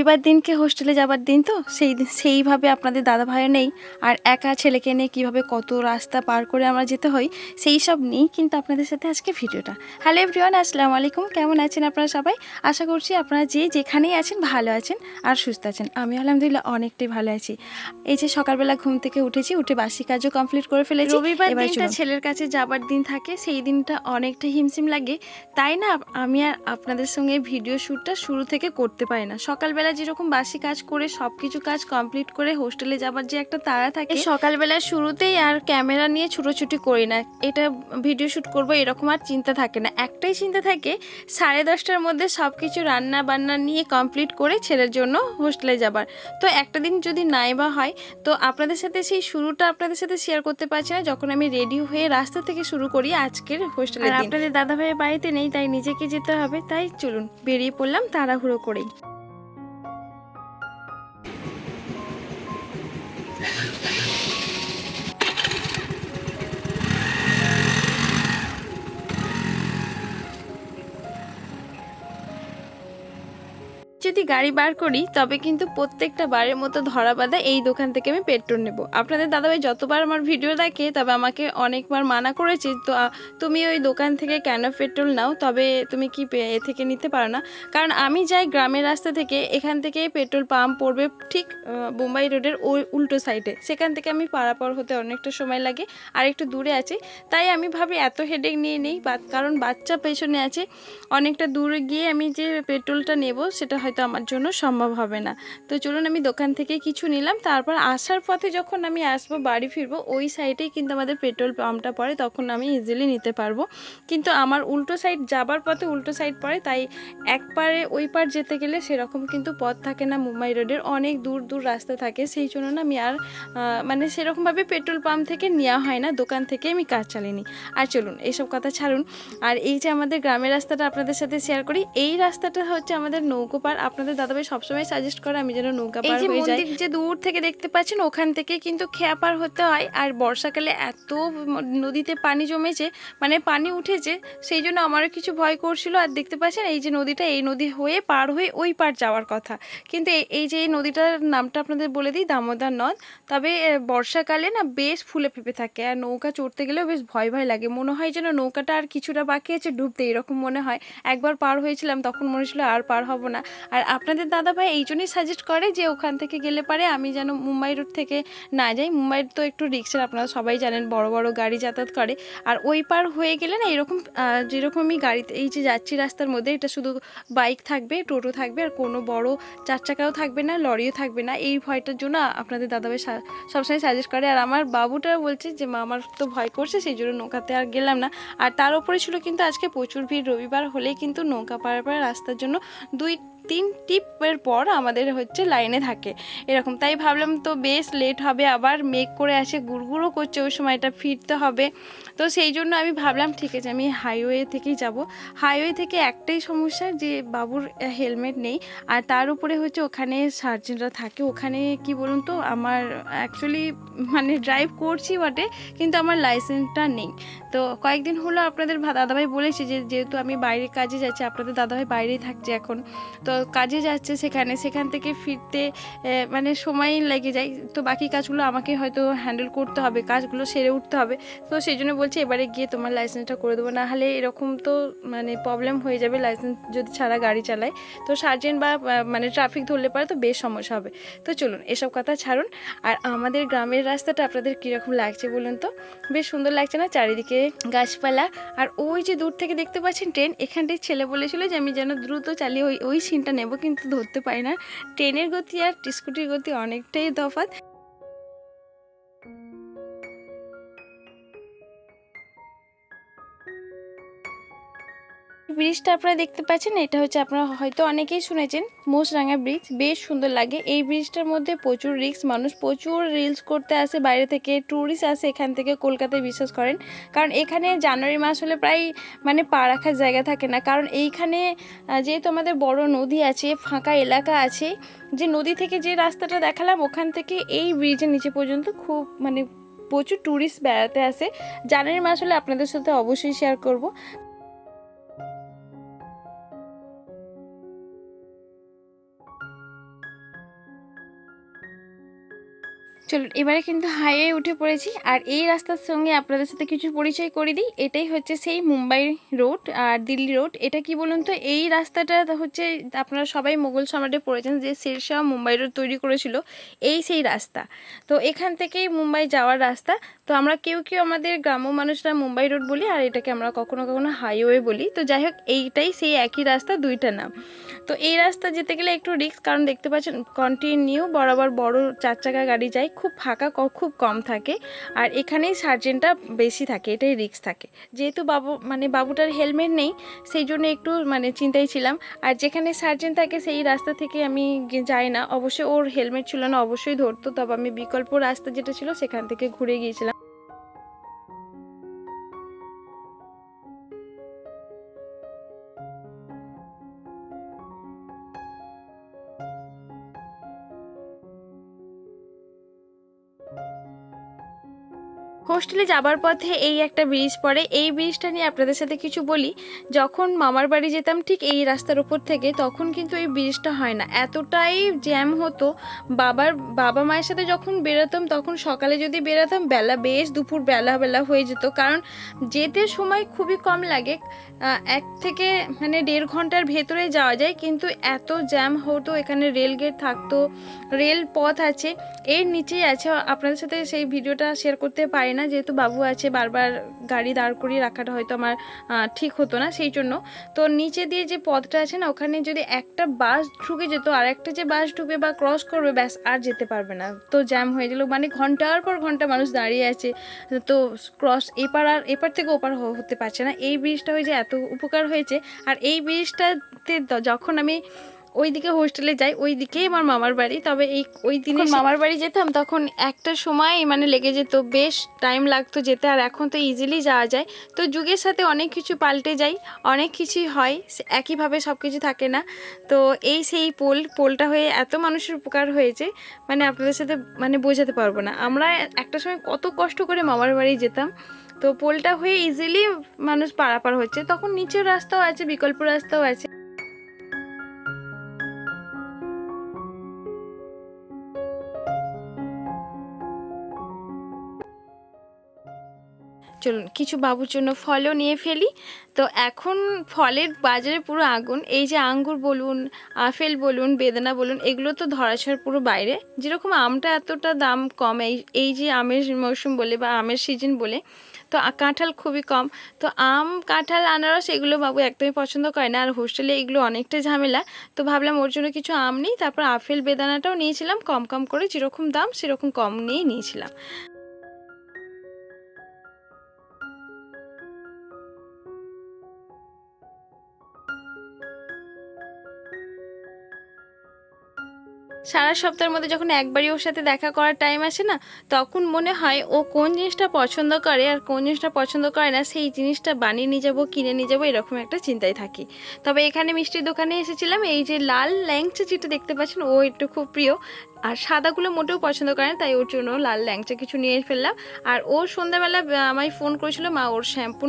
রবিবার দিনকে হোস্টেলে যাবার দিন তো? সেই দিন- সেইভাবে আপনাদের দাদা ভাইও নেই। আর একা ছেলেকে নিয়ে কীভাবে কত রাস্তা পার করে আমরা যেতে হয় সেই সব নিয়েই কিন্তু আপনাদের সাথে আজকে ভিডিওটা। হ্যালো এভরিওয়ান আসসালামু আলাইকুম। কেমন আছেন আপনারা সবাই? আশা করছি আপনারা যে যেখানেই আছেন ভালো আছেন আর সুস্থ আছেন। আমি আলহামদুলিল্লাহ অনেকটাই ভালো আছি। এই যে সকালবেলা ঘুম থেকে উঠেছি উঠে বাসি কাজও কমপ্লিট করে ফেলেছি। রবিবার দিনটা ছেলের কাছে যাবার দিন থাকে সেই দিনটা অনেকটা হিমশিম লাগে। তাই না আমি আর আপনাদের সঙ্গে ভিডিও শ্যুটটা শুরু থেকে করতে পারি না। সকালবেলা যেরকম বাসি কাজ করে সব কিছু কাজ কমপ্লিট করে হোস্টেলে যাবার যে একটা তাড়া থাকে সকালবেলা শুরুতেই আর ক্যামেরা নিয়ে ছুটোছুটি করি না। এটা ভিডিও শ্যুট করব এরকম আর চিন্তা থাকে না। একটাই চিন্তা থাকে সাড়ে দশটার মধ্যে সব কিছু রান্না বান্না নিয়ে কমপ্লিট করে ছেলের জন্য হোস্টেলে যাবার। তো একটা দিন যদি নাই বা হয় তো আপনাদের সাথে সেই শুরুটা আপনাদের সাথে শেয়ার করতে পারছি না যখন আমি রেডি হয়ে রাস্তা থেকে শুরু করি আজকের হোস্টেলে আপনাদের দাদাভাইয়ের বাড়িতে নেই তাই নিজেকে যেতে হবে তাই চলুন বেরিয়ে পড়লাম তাড়াহুড়ো করেই। যদি গাড়ি বার করি, তবে কিন্তু প্রত্যেকটা বারের মতো ধরা বাঁধা এই দোকান থেকে আমি পেট্রোল নেব। আপনাদের দাদাভাই যতবার আমার ভিডিও দেখে, তবে আমাকে অনেকবার মানা করেছে, তো তুমি ওই দোকান থেকে কেন পেট্রোল নাও? তবে তুমি কি এ থেকে নিতে পারো না? কারণ আমি যাই গ্রামের রাস্তা থেকে, এখান থেকে পেট্রোল পাম্প পড়বে ঠিক বোম্বাই রোডের ওই উল্টো সাইডে। সেখান থেকে আমি পারাপার হতে অনেকটা সময় লাগে, আর একটু দূরে আছে। তাই আমি ভাবি এত হেডেক নিয়ে নেই কারণ বাচ্চা পেছনে আছে। অনেকটা দূরে গিয়ে আমি যে পেট্রোলটা নেব, সেটা হয়তো আমার জন্য সম্ভব হবে না। তো চলুন আমি দোকান থেকে কিছু নিলাম, তারপর আসার পথে যখন আমি আসব, বাড়ি ফিরবো, ওই সাইডেই কিন্তু আমাদের পেট্রোল পাম্পটা পড়ে, তখন আমি ইজিলি নিতে পারব। কিন্তু আমার উল্টো সাইড যাবার পথে উল্টো সাইড পড়ে, তাই এক পারে ওই পার যেতে গেলে সেরকম কিন্তু পথ থাকে না মুম্বাই রোডের, অনেক দূর দূর রাস্তা থাকে, সেই জন্য না আমি আর মানে সেরকমভাবে পেট্রোল পাম্প থেকে নেওয়া হয় না, দোকান থেকে আমি কাজ চালিয়ে নিই। আর চলুন এইসব কথা ছাড়ুন। আর এই যে আমাদের গ্রামের রাস্তাটা আপনাদের সাথে শেয়ার করি, এই রাস্তাটা হচ্ছে আমাদের নৌকো পার আপনাদের দাদাভাই সবসময় সাজেস্ট করে আমি যেন নৌকা পার হয়ে যাই। যে দূর থেকে দেখতে পাচ্ছেন ওখান থেকে কিন্তু খেয়া পার হতে হয়। আর বর্ষাকালে এত নদীতে পানি জমেছে মানে পানি উঠেছে সেই জন্য আমারও কিছু ভয় করছিল। আর দেখতে পাচ্ছেন এই যে নদীটা এই নদী হয়ে পার হয়ে ওই পার যাওয়ার কথা। কিন্তু এই- এই যে এই নদীটার নামটা আপনাদের বলে দিই দামোদর নদ। তবে বর্ষাকালে না বেশ ফুলে ফেপে থাকে। আর নৌকা চড়তে গেলেও বেশ ভয় ভয় লাগে। মনে হয় যেন নৌকাটা আর কিছুটা বাকি আছে ডুবতে এরকম মনে হয়। একবার পার হয়েছিলাম তখন মনে ছিল আর পার হব না। আর আপনাদের দাদা ভাই এই জন্যই সাজেস্ট করে যে ওখান থেকে গেলে পারে আমি যেন মুম্বাই রোড থেকে না যাই। মুম্বাই তো একটু রিক্সের আপনারা সবাই জানেন বড় বড় গাড়ি যাতায়াত করে। আর ওই পার হয়ে গেলে না এরকম আহ, যেরকম আমি গাড়িতে এই যে যাচ্ছি রাস্তার মধ্যে এটা শুধু বাইক থাকবে টোটো থাকবে আর কোনো বড় চার চাকাও থাকবে না লরিও থাকবে না। এই ভয়টার জন্য আপনাদের দাদাভাই সা- সবসময় সাজেস্ট করে। আর আমার বাবুটা বলছে যে মা আমার তো ভয় করছে সেই জন্য নৌকাতে আর গেলাম না। আর তার উপরে ছিল কিন্তু আজকে প্রচুর ভিড়। রবিবার হলেই কিন্তু নৌকা পাড়ার পাড়ে রাস্তার জন্য দুই তিন টিপের পর আমাদের হচ্ছে লাইনে থাকে। এরকম, তাই ভাবলাম তো বেশ লেট হবে, আবার মেঘ করে আসে গুড়গুড়ো করছে, ওই সময়টা ফিরতে হবে। তো সেই জন্য আমি ভাবলাম, ঠিক আছে, আমি হাইওয়ে থেকেই যাব। হাইওয়ে থেকে একটাই সমস্যা যে, বাবুর হেলমেট নেই। আর তার উপরে হচ্ছে ওখানে সার্জেনরা থাকে। ওখানে কি বলুন তো, আমার অ্যাকচুয়ালি মানে ড্রাইভ করছি বটে, কিন্তু আমার লাইসেন্সটা নেই। তো কয়েকদিন হলো আপনাদের দাদাভাই বলেছে যে, যেহেতু আমি বাইরে কাজে যাচ্ছি, আপনাদের দাদাভাই বাইরেই থাকছে এখন। তো কাজে যাচ্ছে সেখানে, সেখান থেকে ফিরতে মানে সময় লেগে যায়। তো বাকি কাজগুলো আমাকে হয়তো হ্যান্ডেল করতে হবে, কাজগুলো সেরে উঠতে হবে। তো সেই জন্য বলছে এবারে গিয়ে তোমার লাইসেন্সটা করে দেবো। না হলে এরকম তো মানে প্রবলেম হয়ে যাবে লাইসেন্স যদি ছাড়া গাড়ি চালায়। তো সার্জেন্ট বা মানে ট্রাফিক ধরলে পারে তো বেশ সমস্যা হবে। তো চলুন এসব কথা ছাড়ুন। আর আমাদের গ্রামের রাস্তাটা আপনাদের কীরকম লাগছে বলুন তো? বেশ সুন্দর লাগছে না? চারিদিকে গাছপালা। আর ওই যে দূর থেকে দেখতে পাচ্ছেন ট্রেন এখানটায় ছেলে বলেছিল যে আমি যেন দ্রুত চালিয়ে ওই ওই সিনটা নেব কিন্তু ধরতে পারি না। ট্রেনের গতি আর স্কুটির গতি অনেকটাই তফাৎ। ব্রিজটা আপনারা দেখতে পাচ্ছেন, এটা হচ্ছে আপনারা হয়তো অনেকেই শুনেছেন মোষরাঙা ব্রিজ, বেশ সুন্দর লাগে। এই ব্রিজটার মধ্যে প্রচুর রিস্ক, মানুষ প্রচুর রিলস করতে আসে, বাইরে থেকে ট্যুরিস্ট আসে এখান থেকে কলকাতায় বিশ্বাস করেন। কারণ এখানে জানুয়ারি মাস হলে প্রায় মানে পা রাখার জায়গা থাকে না। কারণ এইখানে যেহেতু আমাদের বড় নদী আছে, ফাঁকা এলাকা আছে, যে নদী থেকে যে রাস্তাটা দেখালাম, ওখান থেকে এই ব্রিজের নিচে পর্যন্ত খুব মানে প্রচুর ট্যুরিস্ট বেড়াতে আসে। জানুয়ারি মাস হলে আপনাদের সাথে অবশ্যই শেয়ার করব। চলুন, এবারে কিন্তু হাইওয়ে উঠে পড়েছি। আর এই রাস্তার সঙ্গে আপনাদের সাথে কিছু পরিচয় করে দিই। এটাই হচ্ছে সেই মুম্বাই রোড আর দিল্লি রোড। এটা কি বলুন তো? এই রাস্তাটা হচ্ছে আপনারা সবাই মোগল সম্রাটে পড়েছেন যে শেরশাহ মুম্বাই রোড তৈরি করেছিল। এই সেই রাস্তা। তো এখান থেকেই মুম্বাই যাওয়ার রাস্তা। তো আমরা কেউ কেউ আমাদের গ্রাম্য মানুষরা মুম্বাই রোড বলি আর এটাকে আমরা কখনো কখনো হাইওয়ে বলি। তো যাই হোক, এইটাই সেই একই রাস্তা, দুইটা নাম। তো এই রাস্তা যেতে গেলে একটু রিস্ক কারণ দেখতে পাচ্ছেন কন্টিনিউ বরাবর বড় চার চাকা গাড়ি যায়, খুব ফাঁকা খুব কম থাকে। আর এখানেই সার্জেনটা বেশি থাকে, এটাই রিস্ক থাকে। যেহেতু বাবু মানে বাবুটার হেলমেট নেই, সেই জন্য একটু মানে চিন্তায় ছিলাম। আর যেখানে সার্জেন থাকে, সেই রাস্তা থেকে আমি যাই না। অবশ্যই ওর হেলমেট ছিল না, অবশ্যই ধরতো। তবে আমি বিকল্প রাস্তা যেটা ছিল, সেখান থেকে ঘুরে গিয়েছিলাম। হোস্টেলে যাবার পথে এই একটা ব্রিজ পড়ে। এই ব্রিজটা নিয়ে আপনাদের সাথে কিছু বলি। যখন মামার বাড়ি যেতাম ঠিক এই রাস্তার উপর থেকে, তখন কিন্তু এই ব্রিজটা হয় না। এতটাই জ্যাম হতো। বাবার, বাবা মায়ের সাথে যখন বেরোতাম, তখন সকালে যদি বেরোতাম, বেলা বেশ দুপুর বেলা বেলা হয়ে যেত। কারণ যেতে সময় খুবই কম লাগে। এক থেকে মানে দেড় ঘণ্টার ভেতরে যাওয়া যায়। কিন্তু এত জ্যাম হতো, এখানে রেল গেট থাকতো রেল পথ আছে। এর নিচেই আছে। আপনাদের সাথে সেই ভিডিওটা শেয়ার করতে পারি না। যেহেতু বাবু আছে, বারবার গাড়ি দাঁড় করিয়ে রাখাটা হয়তো আমার ঠিক হতো না সেই জন্য। তো নিচে দিয়ে যে পথটা আছে না, ওখানে যদি একটা বাস ঢুকে যেত আর একটা যে বাস ঢুকবে বা ক্রস করবে, ব্যাস আর যেতে পারবে না। তো জ্যাম হয়ে গেল মানে ঘণ্টার পর ঘণ্টা মানুষ দাঁড়িয়ে আছে। তো ক্রস এপার আর, এপার থেকে ওপার হতে পারছে না। এই ব্রিজটা হয়ে যে এত উপকার হয়েছে, আর এই ব্রিজটাতে যখন আমি ওই দিকে হোস্টেলে যাই ওই দিকেই আমার মামার বাড়ি। তবে এই ওই দিনে মামার বাড়ি যেতাম তখন একটা সময় মানে লেগে যেত বেশ টাইম লাগতো যেতে আর এখন তো ইজিলি যাওয়া যায়। তো যুগের সাথে অনেক কিছু পাল্টে যায় অনেক কিছুই হয় একইভাবে সব কিছু থাকে না। তো এই সেই পোল পোলটা হয়ে এত মানুষের উপকার হয়েছে মানে আপনাদের সাথে মানে বোঝাতে পারব না। আমরা একটা সময় কত কষ্ট করে মামার বাড়ি যেতাম। তো পোলটা হয়ে ইজিলি মানুষ পারাপার হচ্ছে। তখন নিচের রাস্তাও আছে বিকল্প রাস্তাও আছে। চলুন, কিছু বাবুর জন্য ফলও নিয়ে ফেলি। তো এখন ফলের বাজারে পুরো আগুন, এই যে আঙ্গুর বলুন, আপেল বলুন, বেদানা বলুন, এগুলো তো ধরাছোঁয়ার পুরো বাইরে। যেরকম আমটা এতটা দাম কম, এই এই যে আমের মৌসুম বলে বা আমের সিজন বলে, তো কাঁঠাল খুবই কম। তো আম, কাঁঠাল, আনারস এগুলো বাবু একদমই পছন্দ করে না, আর হোস্টেলে এগুলো অনেকটা ঝামেলা। তো ভাবলাম ওর জন্য কিছু আম নিই, তারপর আপেল, বেদানাটাও নিয়েছিলাম, কম কম করে যেরকম দাম সেরকম কম নিয়েই নিয়েছিলাম। সারা সপ্তাহের মধ্যে যখন একবারই ওর সাথে দেখা করার টাইম আসে না, তখন মনে হয় ও কোন জিনিসটা পছন্দ করে আর কোন জিনিসটা পছন্দ করে না, সেই জিনিসটা বানিয়ে নিয়ে যাব, কিনে নিয়ে যাব, এরকম একটা চিন্তায় থাকি। তবে এখানে মিষ্টির দোকানে এসেছিলাম, এই যে লাল ল্যাংচা যেটা দেখতে পাচ্ছেন, ও একটু খুব প্রিয়। আর সাদাগুলো মোটেও পছন্দ করে তাই ওর জন্য লাল ল্যাংচা কিছু নিয়ে ফেললাম। আর ও সন্ধ্যাবেলা আমায় ফোন করেছিল, মা, ওর শ্যাম্পু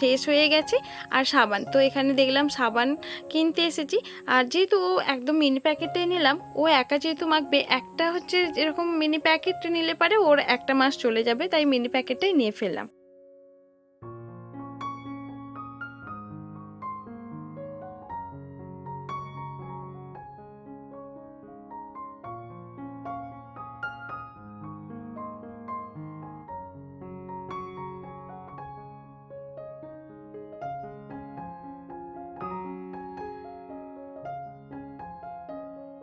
শেষ হয়ে গেছে আর সাবান। তো এখানে দেখলাম সাবান কিনতে এসেছি। আর যেহেতু ও একদম মিনি প্যাকেটটাই নিলাম, ও একা যেহেতু মাখবে, একটা হচ্ছে এরকম মিনি প্যাকেট নিলে পারে, ওর একটা মাস চলে যাবে, তাই মিনি প্যাকেটটাই নিয়ে ফেললাম।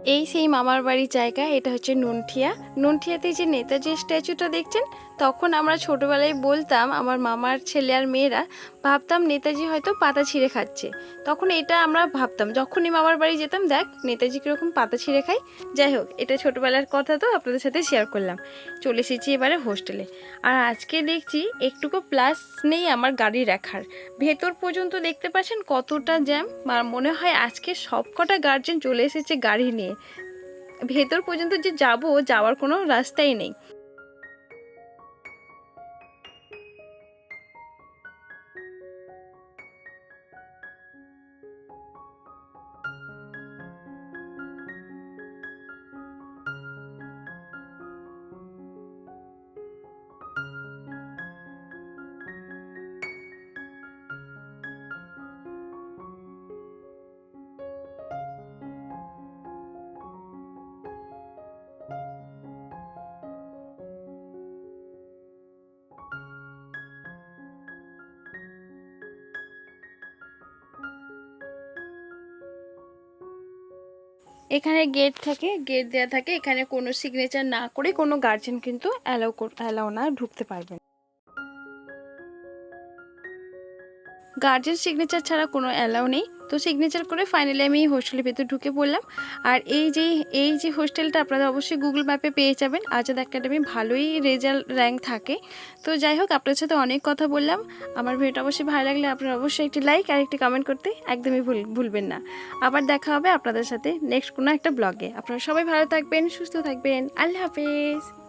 এই সেই মামার বাড়ির জায়গা এটা হচ্ছে নুনঠিয়া। নুনঠিয়াতে যে নেতাজি স্ট্যাচুটা দেখছেন, তখন আমরা ছোটবেলায় বলতাম, আমার মামার ছেলে আর মেয়েরা, ভাবতাম নেতাজি হয়তো পাতা ছিঁড়ে খাচ্ছে। তখন এটা আমরা ভাবতাম, যখনই মামার বাড়ি যেতাম, দেখ, নেতাজি কীরকম পাতা ছিঁড়ে খায়। যাই হোক, এটা ছোটবেলার কথা তো আপনাদের সাথে শেয়ার করলাম। চলে এসেছি এবারে হোস্টেলে আর আজকে দেখছি, একটুকু প্লাস নেই আমার গাড়ি রাখার। ভেতর পর্যন্ত দেখতে পাচ্ছেন কতটা জ্যাম আর মনে হয় আজকে সবকটা গার্জেন চলে এসেছে গাড়ি নিয়ে। ভেতর পর্যন্ত যে যাব যাওয়ার কোনো রাস্তাই নেই। এখানে গেট থাকে গেট দেওয়া থাকে। এখানে কোনো সিগনেচার না করে কোনো গার্জেন কিন্তু অ্যালাউ অ্যালাউ না ঢুকতে পারবেন গার্জেন সিগনেচার ছাড়া কোনো অ্যালাউ নেই। তো সিগনেচার করে ফাইনালি আমি এই হোস্টেলের ভেতর ঢুকে পড়লাম। আর এই যে এই যে হোস্টেলটা আপনারা অবশ্যই গুগল ম্যাপে পেয়ে যাবেন। আজাদ একাডেমি ভালোই রেজাল্ট র্যাঙ্ক থাকে। তো যাই হোক, আপনার সাথে অনেক কথা বললাম। আমার ভিডিওটা অবশ্যই ভালো লাগলে আপনারা অবশ্যই একটি লাইক আর একটি কমেন্ট করতে একদমই ভুল, ভুলবেন না। আবার দেখা হবে আপনাদের সাথে নেক্সট কোনো একটা ব্লগে আপনারা সবাই ভালো থাকবেন, সুস্থ থাকবেন। আল্লাহ হাফেজ।